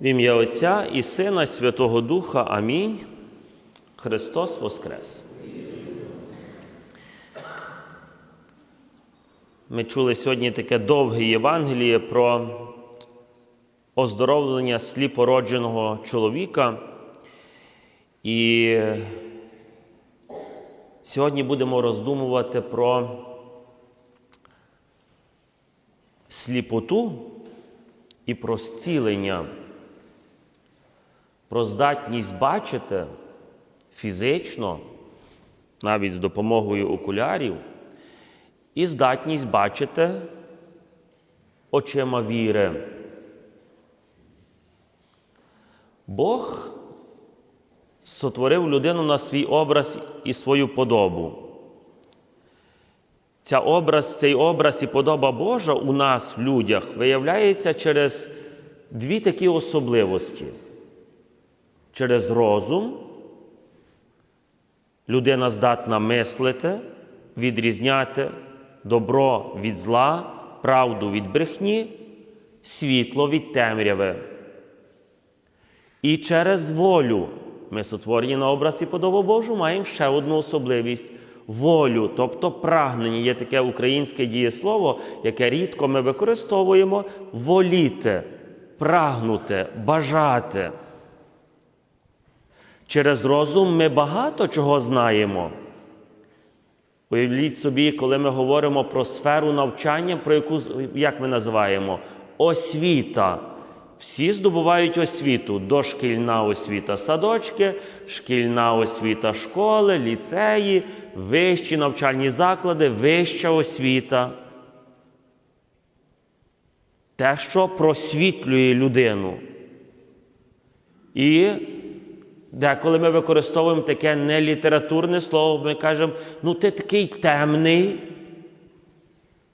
В ім'я Отця і Сина, і Святого Духа. Амінь. Христос Воскрес. Ми чули сьогодні таке довге Євангеліє про оздоровлення сліпородженого чоловіка. І сьогодні будемо роздумувати про сліпоту і про зцілення, про здатність бачити фізично, навіть з допомогою окулярів, і здатність бачити очима віри. Бог сотворив людину на свій образ і свою подобу. Ця образ, Цей образ і подоба Божа у нас, в людях, виявляється через дві такі особливості. Через розум людина здатна мислити, відрізняти добро від зла, правду від брехні, світло від темряви. І через волю ми сотворені на образ і подобу Божу, маємо ще одну особливість волю, тобто прагнення. Є таке українське дієслово, яке рідко ми використовуємо воліти, прагнути, бажати. Через розум ми багато чого знаємо. Уявіть собі, коли ми говоримо про сферу навчання, про яку як ми називаємо освіта. Всі здобувають освіту, дошкільна освіта садочки, шкільна освіта школи, ліцеї, вищі навчальні заклади, вища освіта. Те, що просвітлює людину. І деколи ми використовуємо таке нелітературне слово, ми кажемо, ну ти такий темний,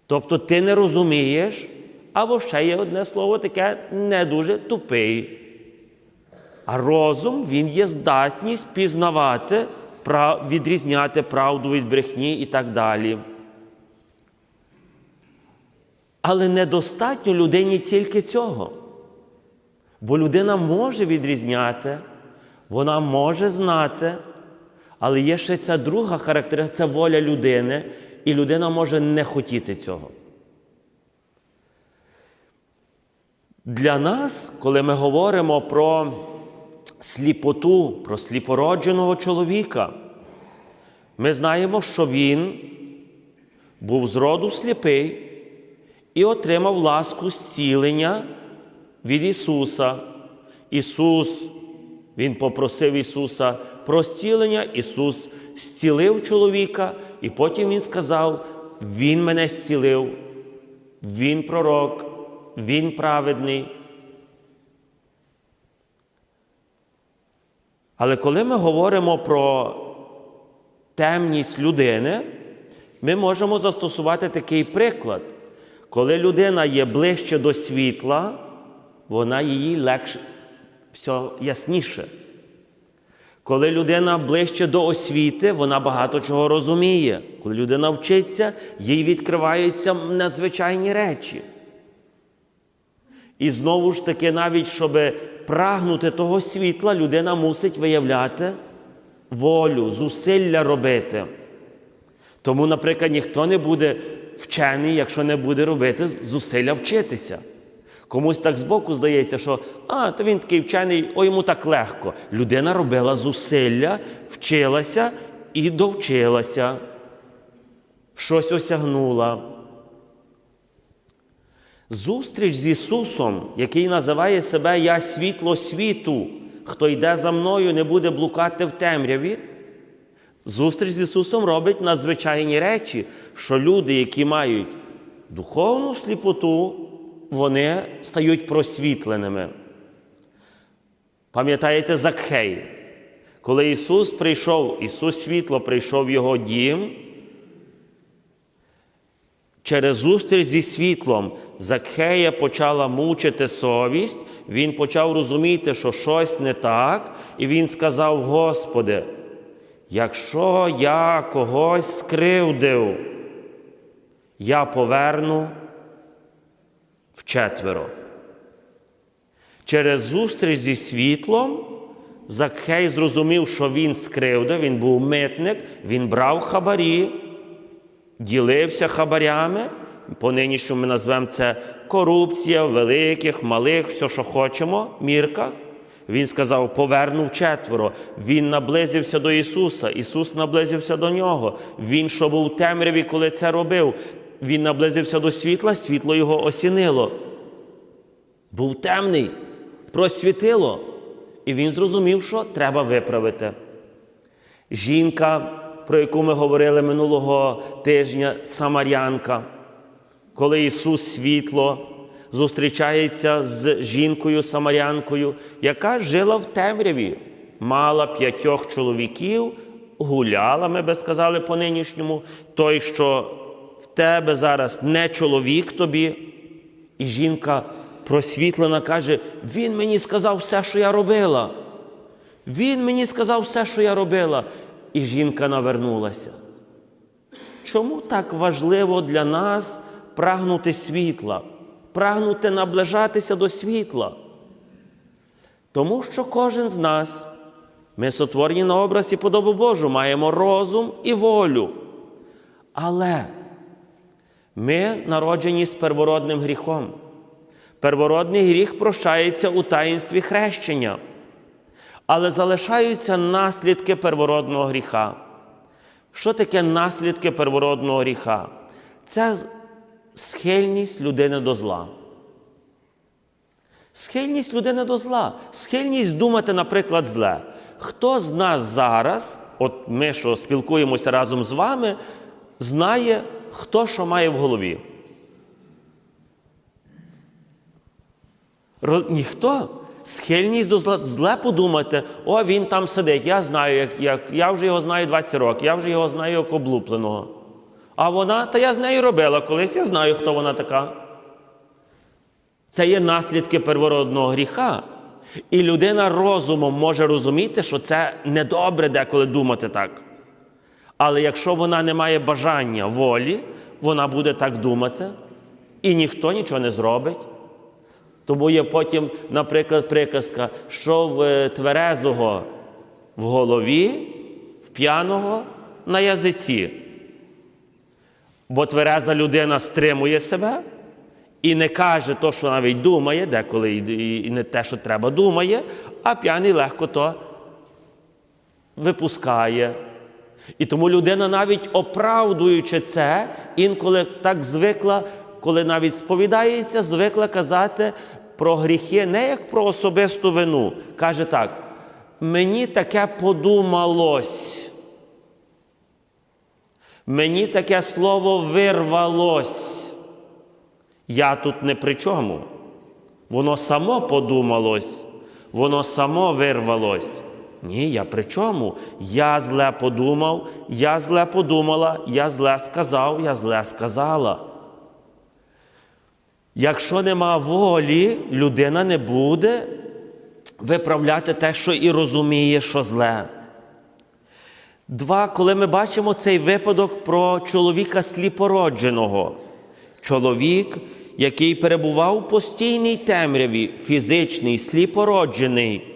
тобто ти не розумієш. Або ще є одне слово таке не дуже тупий. А розум він є здатність пізнавати, відрізняти правду від брехні і так далі. Але недостатньо людині тільки цього. Бо людина може відрізняти, вона може знати, але є ще ця друга характеристика це воля людини, і людина може не хотіти цього. Для нас, коли ми говоримо про сліпоту, про сліпородженого чоловіка, ми знаємо, що він був з роду сліпий і отримав ласку зцілення від Ісуса. Ісус, Він попросив Ісуса про зцілення, Ісус зцілив чоловіка, і потім Він сказав: Він мене зцілив, Він пророк. Він праведний. Але коли ми говоримо про темність людини, ми можемо застосувати такий приклад. Коли людина є ближче до світла, вона її легше, все ясніше. Коли людина ближче до освіти, вона багато чого розуміє. Коли людина вчиться, їй відкриваються надзвичайні речі. І знову ж таки, навіть щоб прагнути того світла, людина мусить виявляти волю, зусилля робити. Тому, наприклад, ніхто не буде вчений, якщо не буде робити зусилля вчитися. Комусь так збоку здається, що а, то він такий вчений, о йому так легко. Людина робила зусилля, вчилася і довчилася, щось осягнула. Зустріч з Ісусом, який називає себе Я світло світу, хто йде за мною, не буде блукати в темряві. Зустріч з Ісусом робить надзвичайні речі, що люди, які мають духовну сліпоту, вони стають просвітленими. Пам'ятаєте Закхей? Коли Ісус прийшов, Ісус світло прийшов в Його дім, через зустріч зі світлом Закхея почала мучити совість, він почав розуміти, що щось не так, і він сказав: Господи, якщо я когось скривдив, я поверну вчетверо. Через зустріч зі світлом Закхей зрозумів, що він скривдив, він був митник, він брав хабарі, ділився хабарями. По нинішньому ми назвемо це корупція великих, малих, все, що хочемо, мірках. Він сказав, повернув четверо. Він наблизився до Ісуса. Ісус наблизився до нього. Він, що був у темряві, коли це робив, він наблизився до світла, світло його осінило. Був темний, просвітило. І він зрозумів, що треба виправити. Жінка, про яку ми говорили минулого тижня, Самарянка, коли Ісус світло зустрічається з жінкою Самарянкою, яка жила в темряві, мала п'ятьох чоловіків, гуляла, ми би сказали по нинішньому, той, що в тебе зараз не чоловік тобі. І жінка просвітлена каже: Він мені сказав все, що я робила. Він мені сказав все, що я робила. І жінка навернулася. Чому так важливо для нас прагнути світла, прагнути наближатися до світла? Тому що кожен з нас, ми сотворені на образ і подобу Божу, маємо розум і волю. Але ми народжені з первородним гріхом. Первородний гріх прощається у таїнстві хрещення, але залишаються наслідки первородного гріха. Що таке наслідки первородного гріха? Це схильність людини до зла. Схильність людини до зла, схильність думати, наприклад, зле. Хто з нас зараз, от ми, що спілкуємося разом з вами, знає, хто що має в голові? Ніхто. Схильність до зла, зле подумати, о, він там сидить, я знаю, як, як, я вже його знаю 20 років, я вже його знаю як облупленого. А вона, та я з нею робила колись, я знаю, хто вона така. Це є наслідки первородного гріха. І людина розумом може розуміти, що це недобре деколи думати так. Але якщо вона не має бажання волі, вона буде так думати, і ніхто нічого не зробить. Тому є потім, наприклад, приказка, що в е, тверезого в голові, в п'яного на язиці. Бо твереза людина стримує себе і не каже то, що навіть думає, деколи і- і не те, що треба, думає, а п'яний легко то випускає. І тому людина, навіть оправдуючи це, інколи так звикла, коли навіть сповідається, звикла казати про гріхи не як про особисту вину. Каже так: мені таке подумалось. Мені таке слово вирвалось. Я тут не при чому. Воно само подумалось, воно само вирвалось. Ні, я при чому? Я зле подумав, я зле подумала, я зле сказав, я зле сказала. Якщо нема волі, людина не буде виправляти те, що і розуміє, що зле. Два, коли ми бачимо цей випадок про чоловіка сліпородженого, чоловік, який перебував у постійній темряві, фізичний, сліпороджений.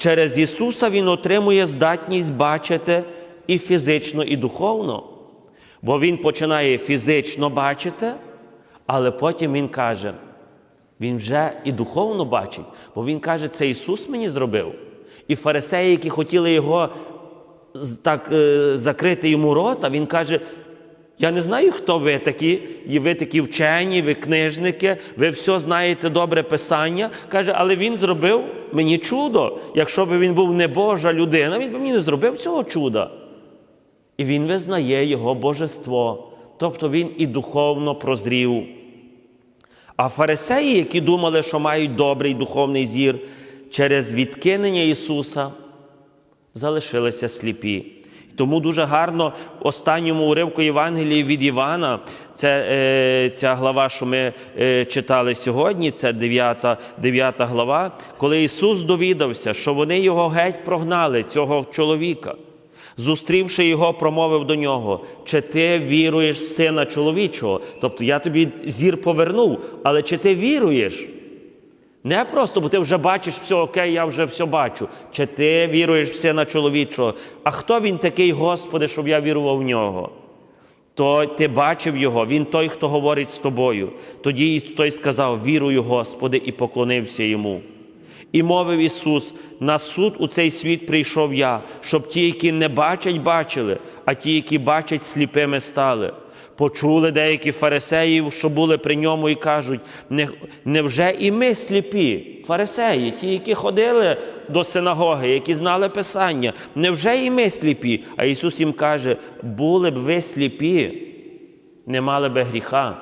Через Ісуса Він отримує здатність бачити і фізично, і духовно. Бо Він починає фізично бачити, але потім Він каже, Він вже і духовно бачить, бо Він каже, це Ісус мені зробив. І фарисеї, які хотіли його так е, закрити йому рота, він каже: я не знаю, хто ви такі, і ви такі вчені, ви книжники, ви все знаєте добре писання. Каже, але він зробив мені чудо. Якщо б він був не Божа людина, він би мені не зробив цього чуда. І він визнає його божество. Тобто він і духовно прозрів. А фарисеї, які думали, що мають добрий духовний зір, через відкинення Ісуса залишилися сліпі. Тому дуже гарно в останньому уривку Євангелії від Івана, це е, ця глава, що ми е, читали сьогодні, це 9, 9 глава, коли Ісус довідався, що вони його геть прогнали, цього чоловіка. Зустрівши його, промовив до нього: чи ти віруєш в сина чоловічого? Тобто я тобі зір повернув, але чи ти віруєш? Не просто, бо ти вже бачиш все окей, я вже все бачу. Чи ти віруєш в сина чоловічого? А хто він такий, Господи, щоб я вірував в нього? То ти бачив його, він той, хто говорить з тобою. Тоді той сказав: Вірую, Господи, і поклонився йому. І мовив Ісус: на суд у цей світ прийшов я, щоб ті, які не бачать, бачили, а ті, які бачать, сліпими стали. Почули деякі фарисеїв, що були при ньому, і кажуть: «Не- невже і ми сліпі? Фарисеї, ті, які ходили до синагоги, які знали Писання, невже і ми сліпі? А Ісус їм каже: були б ви сліпі, не мали би гріха.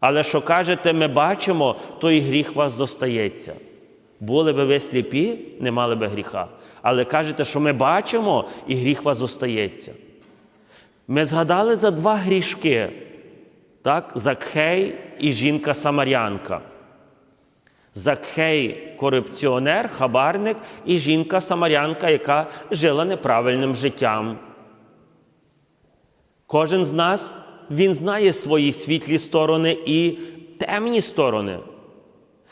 Але що кажете, ми бачимо, то і гріх вас достається. Були би ви сліпі, не мали би гріха. Але кажете, що ми бачимо, і гріх вас остається. Ми згадали за два грішки: так? Закхей і жінка Самарянка. Закхей корупціонер, хабарник, і жінка Самарянка, яка жила неправильним життям. Кожен з нас він знає свої світлі сторони і темні сторони.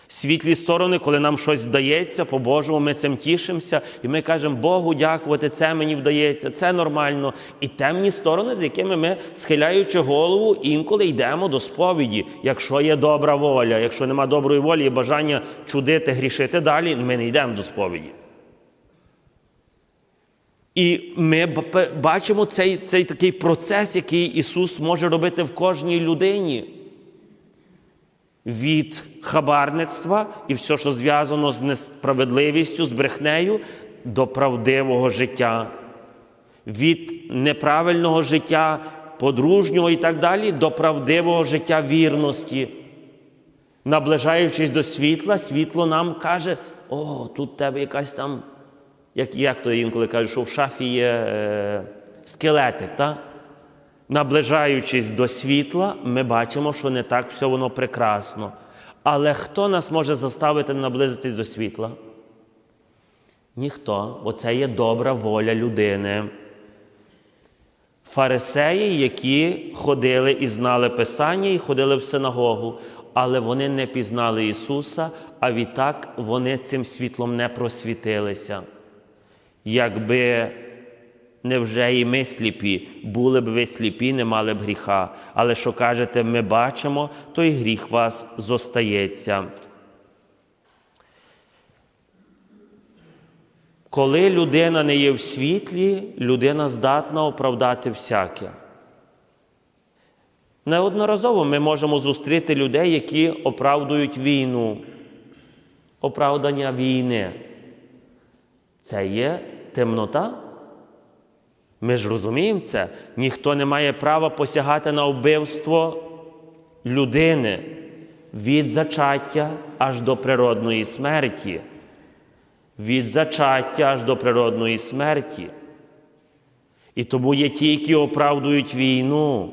Світлі сторони, коли нам щось вдається, по-божому, ми цим тішимося, і ми кажемо, Богу дякувати, це мені вдається, це нормально. І темні сторони, з якими ми, схиляючи голову, інколи йдемо до сповіді. Якщо є добра воля, якщо нема доброї волі і бажання чудити, грішити далі, ми не йдемо до сповіді. І ми бачимо цей, цей такий процес, який Ісус може робити в кожній людині. Від хабарництва і все, що зв'язано з несправедливістю, з брехнею, до правдивого життя, від неправильного життя, подружнього і так далі, до правдивого життя вірності. Наближаючись до світла, світло нам каже: о, тут тебе якась там, як, як то інколи кажуть, що в шафі є е, скелетик. так? Наближаючись до світла, ми бачимо, що не так все воно прекрасно. Але хто нас може заставити наблизитись до світла? Ніхто, бо це є добра воля людини. Фарисеї, які ходили і знали Писання, і ходили в синагогу, але вони не пізнали Ісуса, а відтак вони цим світлом не просвітилися. Якби невже і ми сліпі, були б ви сліпі, не мали б гріха. Але що кажете, ми бачимо, то і гріх вас зостається. Коли людина не є в світлі, людина здатна оправдати всяке. Неодноразово ми можемо зустріти людей, які оправдують війну, оправдання війни. Це є темнота. Ми ж розуміємо це. Ніхто не має права посягати на вбивство людини від зачаття аж до природної смерті. Від зачаття аж до природної смерті. І тому є ті, які оправдують війну,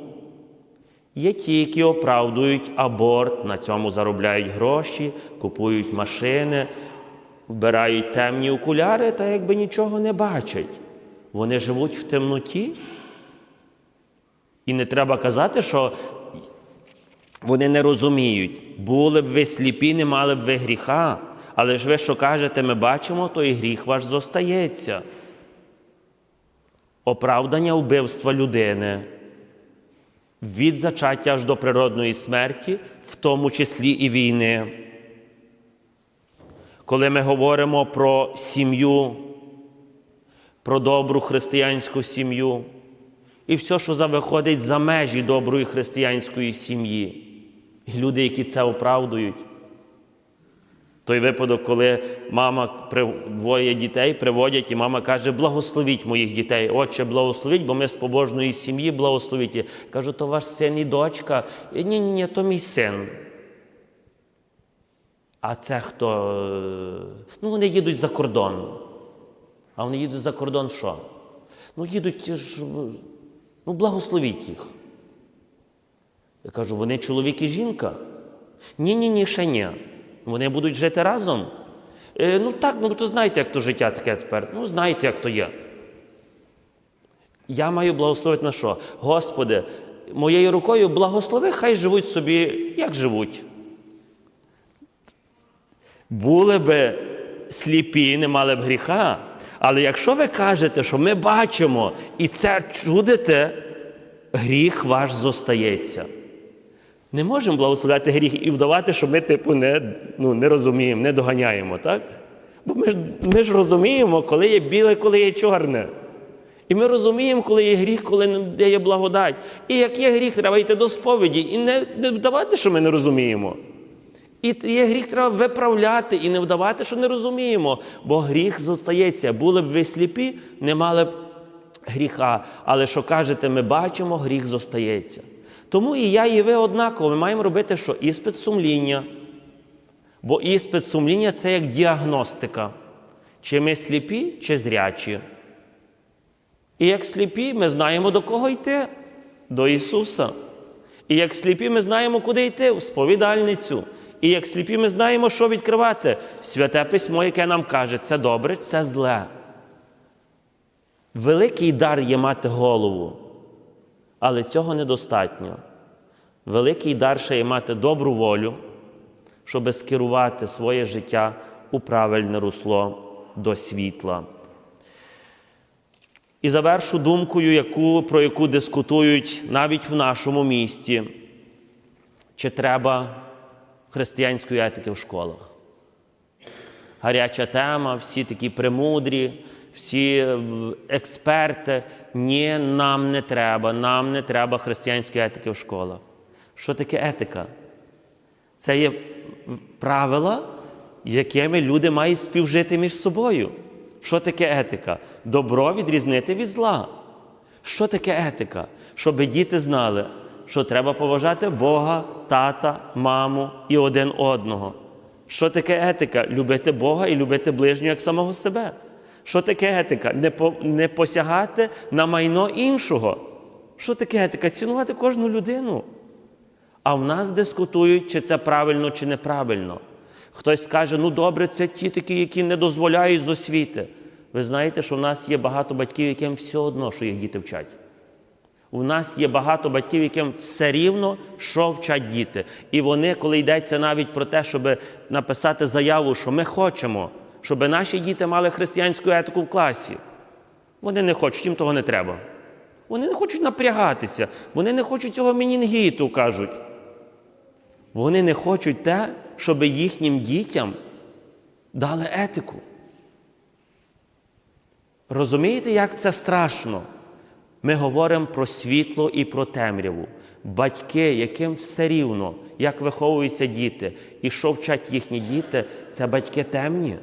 є ті, які оправдують аборт, на цьому заробляють гроші, купують машини, вбирають темні окуляри та якби нічого не бачать. Вони живуть в темноті. І не треба казати, що вони не розуміють. Були б ви сліпі, не мали б ви гріха. Але ж ви що кажете, ми бачимо, то і гріх ваш зостається. Оправдання вбивства людини від зачаття аж до природної смерті, в тому числі і війни. Коли ми говоримо про сім'ю, про добру християнську сім'ю і все, що виходить за межі доброї християнської сім'ї. І люди, які це оправдують. Той випадок, коли мама двоє дітей приводять, і мама каже: благословіть моїх дітей. Отче, благословіть, бо ми з побожної сім'ї благословіть. Кажу, то ваш син і дочка. Ні, ні, ні, то мій син. А це хто? Ну, вони їдуть за кордон. А вони їдуть за кордон що? Ну, їдуть ну, благословіть їх. Я кажу, вони чоловік і жінка? Ні, ні, ні, ще ні. Вони будуть жити разом. Е, ну так, ну то знаєте, як то життя таке тепер. Ну, знаєте, як то є. Я маю благословити на що? Господи, моєю рукою благослови, хай живуть собі, як живуть. були би сліпі, не мали б гріха. Але якщо ви кажете, що ми бачимо і це чудите, гріх ваш зостається. Не можемо благословляти гріх і вдавати, що ми, типу, не, ну, не розуміємо, не доганяємо, так? Бо ми ж, ми ж розуміємо, коли є біле, коли є чорне. І ми розуміємо, коли є гріх, коли є благодать. І як є гріх, треба йти до сповіді і не, не вдавати, що ми не розуміємо. І є гріх треба виправляти і не вдавати, що не розуміємо, бо гріх зостається. Були б ви сліпі, не мали б гріха. Але що кажете, ми бачимо, гріх зостається. Тому і я, і ви однаково, ми маємо робити, що іспит сумління. Бо іспит сумління це як діагностика. Чи ми сліпі, чи зрячі. І як сліпі, ми знаємо, до кого йти до Ісуса. І як сліпі, ми знаємо, куди йти в сповідальницю. І як сліпі, ми знаємо, що відкривати. Святе письмо, яке нам каже, це добре, це зле. Великий дар є мати голову, але цього недостатньо. Великий дар ще є мати добру волю, щоб скерувати своє життя у правильне русло до світла. І завершу думкою, яку, про яку дискутують навіть в нашому місті, чи треба християнської етики в школах. Гаряча тема, всі такі премудрі, всі е, експерти. Ні, нам не треба, нам не треба християнської етики в школах. Що таке етика? Це є правила, якими люди мають співжити між собою. Що таке етика? Добро відрізнити від зла. Що таке етика? Щоб діти знали, що треба поважати Бога, тата, маму і один одного. Що таке етика? Любити Бога і любити ближнього як самого себе. Що таке етика? Не, по, не посягати на майно іншого. Що таке етика? Цінувати кожну людину. А в нас дискутують, чи це правильно, чи неправильно. Хтось скаже, ну добре, це ті такі, які не дозволяють з освіти. Ви знаєте, що в нас є багато батьків, яким все одно, що їх діти вчать. У нас є багато батьків, яким все рівно, що вчать діти. І вони, коли йдеться навіть про те, щоб написати заяву, що ми хочемо, щоб наші діти мали християнську етику в класі, вони не хочуть, їм того не треба. Вони не хочуть напрягатися, вони не хочуть цього менінгіту, кажуть. Вони не хочуть те, щоб їхнім дітям дали етику. Розумієте, як це страшно? Ми говоримо про світло і про темряву. Батьки, яким все рівно, як виховуються діти, і що вчать їхні діти, це батьки темні.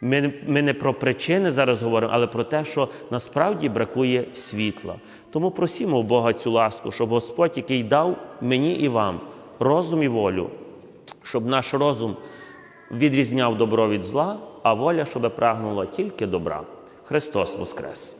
Ми, ми не про причини зараз говоримо, але про те, що насправді бракує світла. Тому просімо у Бога цю ласку, щоб Господь, який дав мені і вам розум і волю, щоб наш розум відрізняв добро від зла, а воля, щоб прагнула тільки добра. Христос Воскрес!